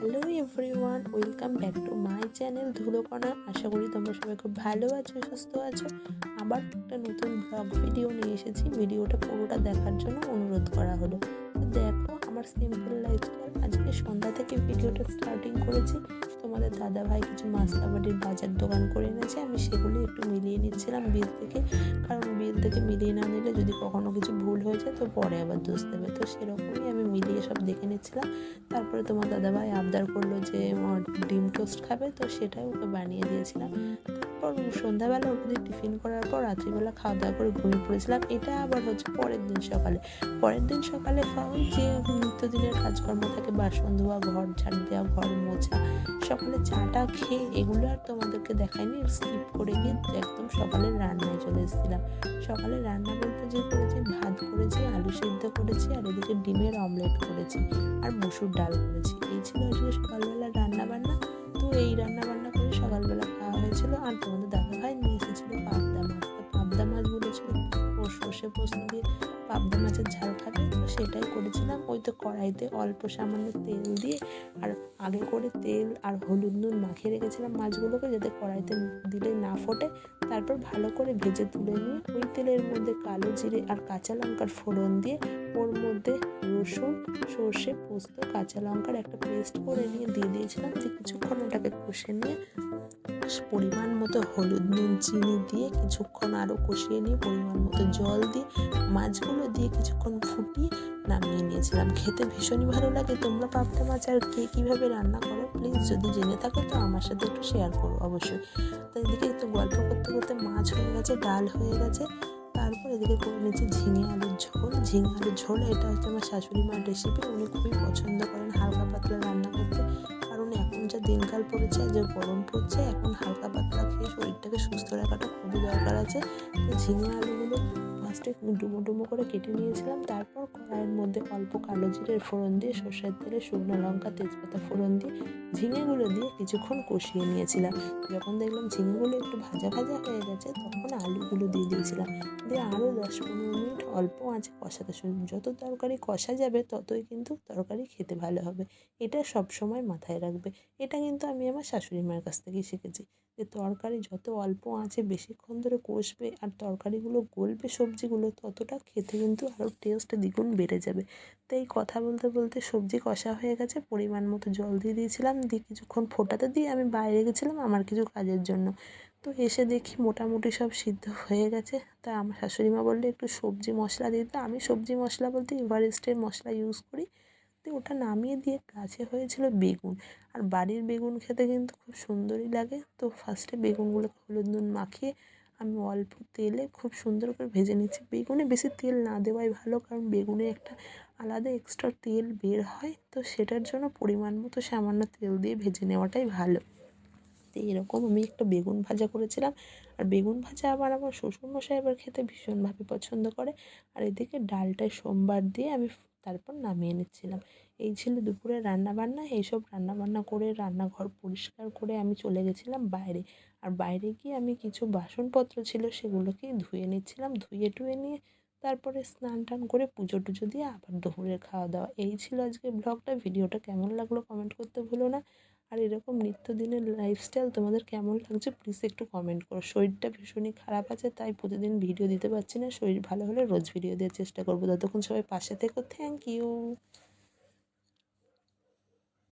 Hello everyone, welcome back to my channel Dhulokona. আশা করি তোমরা সবাই খুব ভালো আছো, সুস্থ আছো। আবার একটা নতুন ব্লগ ভিডিও নিয়ে এসেছি। ভিডিওটা পুরোটা দেখার জন্য অনুরোধ করা হলো। দেখো, আমার সিম্পল লাইফস্টাইল আজকে সন্ধ্যা থেকে ভিডিওটা স্টার্টিং করেছি। তোমাদের দাদা ভাই কিছু মাসলাবাড়ির বাজার দোকান করে এনেছে। আমি সেগুলি একটু মিলিয়ে নিচ্ছিলাম বিল থেকে। কারণ থেকে মিলিয়ে না নিলে যদি কখনো কিছু ভুল হয়ে যায়, তো পরে আবার দোষ দেবে। তো সেরকমই আমি মিলিয়ে সব দেখে নিচ্ছিলাম। তারপরে তোমার দাদাভাই আবদার করল যে ডিম টোস্ট খাবে? তো সেটাই ওকে বানিয়ে দিয়েছিলাম। তারপর সন্ধ্যাবেলা ওকে টিফিন করার পর রাত্রিবেলা খাওয়া দাওয়া করে ঘুমিয়ে পড়েছিলাম। এটা আবার হচ্ছে পরের দিন সকালে। পরের দিন সকালে যে, নিত্যদিনের কাজকর্ম থাকে, বাসন ধোয়া, ঘর ঝাড় দেওয়া, ঘর মোছা, সকালে চাটা খেয়ে এগুলো আর তোমাদেরকে দেখায়নি স্কিপ করে গিয়ে একদম সকালের রান্নায় চলে এসেছিলাম। সকালে রান্না বলতে যে করেছি, ভাত করেছি, আলু সিদ্ধ করেছি, আর এদিকে ডিমের অমলেট করেছি আর মসুর ডাল করেছি। এই ছিল আজকে সকালবেলা রান্না বান্না তো এই রান্না বান্না করে সকালবেলা খাওয়া হয়েছিল। আর তোমাদের দাদা ভাই নিয়ে এসেছিল পাবদা মাছ। তো পাবদা মাছ বলেছিল সর্ষে পোস্ত দিয়ে পাবদা মাছের ঝাল খাবে। তো সেটাই করেছিলাম। ওই তো কড়াইতে অল্প সামান্য তেল দিয়ে আর আগে করে তেল আর হলুদ নুন মাখিয়ে রেখেছিলাম মাছগুলোকে, যাতে কড়াইতে দিলে না ফোটে। তারপর ভালো করে ভেজে তুলে নিয়ে ওই তেলের মধ্যে কালো জিরে আর কাঁচা লঙ্কার ফোড়ন দিয়ে ওর মধ্যে রসুন, সর্ষে, পোস্ত, কাঁচা লঙ্কার একটা পেস্ট করে নিয়ে দিয়ে দিয়েছিলাম দিয়ে কিছুক্ষণ ওটাকে কষে নিয়ে পরিমাণ মতো হলুদ, নুন, চিনি দিয়ে কিছুক্ষণ আরও কষিয়ে নিয়ে পরিমাণ মতো জল দিয়ে মাছগুলো দিয়ে কিছুক্ষণ ফুটিয়ে নামিয়ে নিয়েছিলাম। খেতে ভীষণই ভালো লাগে। তোমরা পাবদা মাছ আর কে কীভাবে রান্না করো প্লিজ যদি জেনে থাকো তো আমার সাথে একটু শেয়ার করো অবশ্যই। তো এদিকে একটু গল্প করতে করতে মাছ হয়ে গেছে, ডাল হয়ে গেছে। তারপর এদিকে করে নিয়েছি ঝিঙে আলুর ঝোল। ঝিঙে আলুর ঝোল, এটা হচ্ছে আমার শাশুড়ি মার রেসিপি উনি খুবই পছন্দ করেন, হালকা পাতলা রান্না করতে। কারণ এখন যা দিনকাল পড়েছে, যে গরম পড়ছে, এখন হালকা পাতলা খেয়ে শরীরটাকে সুস্থ রাখাটা খুবই দরকার আছে। তো ঝিঙে আলুগুলো ফার্স্টে ডুমো ডুমো করে কেটে নিয়েছিলাম। তারপর কড়াইয়ের মধ্যে অল্প কালো জিরের ফোড়ন দিয়ে সর্ষের তেলে শুকনো লঙ্কা, তেজপাতা ফোড়ন দিয়ে ঝিঙেগুলো দিয়ে কিছুক্ষণ কষিয়ে নিয়েছিলাম। যখন দেখলাম ঝিঙেগুলো একটু ভাজা ভাজা হয়ে গেছে, তখন আলুগুলো দিয়ে দিয়েছিলাম। দিয়ে আরও দশ পনেরো মিনিট অল্প আঁচে কষাতে শুনুন যত তরকারি কষা যাবে, ততই কিন্তু তরকারি খেতে ভালো হবে। এটা সব সময় মাথায় রাখবে। এটা কিন্তু আমি আমার শাশুড়ি মায়ের কাছ থেকেই শিখেছি যে তরকারি যত অল্প আঁচে বেশিক্ষণ ধরে কষবে আর তরকারিগুলো গলবে সবজিগুলো ততটা খেতে কিন্তু আরও টেস্ট দ্বিগুণ বেড়ে যাবে। তাই কথা বলতে বলতে সবজি কষা হয়ে গেছে, পরিমাণ মতো জল দিয়ে দিয়েছিলাম, দিয়ে কিছুক্ষণ ফোটাতে দিয়ে আমি বাইরে গেছিলাম আমার কিছু কাজের জন্য। তো এসে দেখি মোটামুটি সব সিদ্ধ হয়ে গেছে। তা আমার শাশুড়ি মা বললে, একটু সবজি মশলা দিতে আমি সবজি মশলা বলতে এভারেস্টের মশলা ইউজ করি। তো ওটা নামিয়ে দিয়ে গাছে হয়েছিল বেগুন। আর বাড়ির বেগুন খেতে কিন্তু খুব সুন্দরই লাগে। তো ফার্স্টে বেগুনগুলোকে হলুদ নুন মাখিয়ে আমি অল্প তেলে খুব সুন্দর করে ভেজে নিচ্ছি বেগুনে বেশি তেল না দেওয়াই ভালো, কারণ বেগুনে একটা আলাদা এক্সট্রা তেল বের হয়, তো সেটার জন্য পরিমাণ মতো সামান্য তেল দিয়ে ভেজে নেওয়াটাই ভালো। তো এরকম আমি একটা বেগুন ভাজা করেছিলাম, আর বেগুন ভাজা আবার আমার শ্বশুরমশাই আবার খেতে ভীষণভাবে পছন্দ করে। আর এদিকে ডালটায় সোমবার দিয়ে আমি তারপর নামিয়ে নিচ্ছিলাম। এই ছিল দুপুরের রান্নাবান্না। এইসব রান্নাবান্না করে রান্নাঘর পরিষ্কার করে আমি চলে গেছিলাম বাইরে। আর বাইরে গিয়ে আমি কিছু বাসনপত্র ছিল সেগুলোকে ধুয়ে নিচ্ছিলাম, ধুয়ে টুয়ে নিয়ে তারপরে স্নান টান করে পুজো টুজো দিয়ে আবার দুপুরের খাওয়া দাওয়া। এই ছিল আজকে ব্লগটা। ভিডিওটা কেমন লাগল কমেন্ট করতে ভুলো না। লাইফস্টাইল তোমাদের কেমন লাগছে প্লিজ একটু কমেন্ট করো। শরীরটা ভীষণই খারাপ আছে, তাই প্রতিদিন ভিডিও দিতে পারছি না। শরীর ভালো হলে রোজ ভিডিও দেওয়ার চেষ্টা করব। ততক্ষণ সবাই পাশে থেকো। Thank you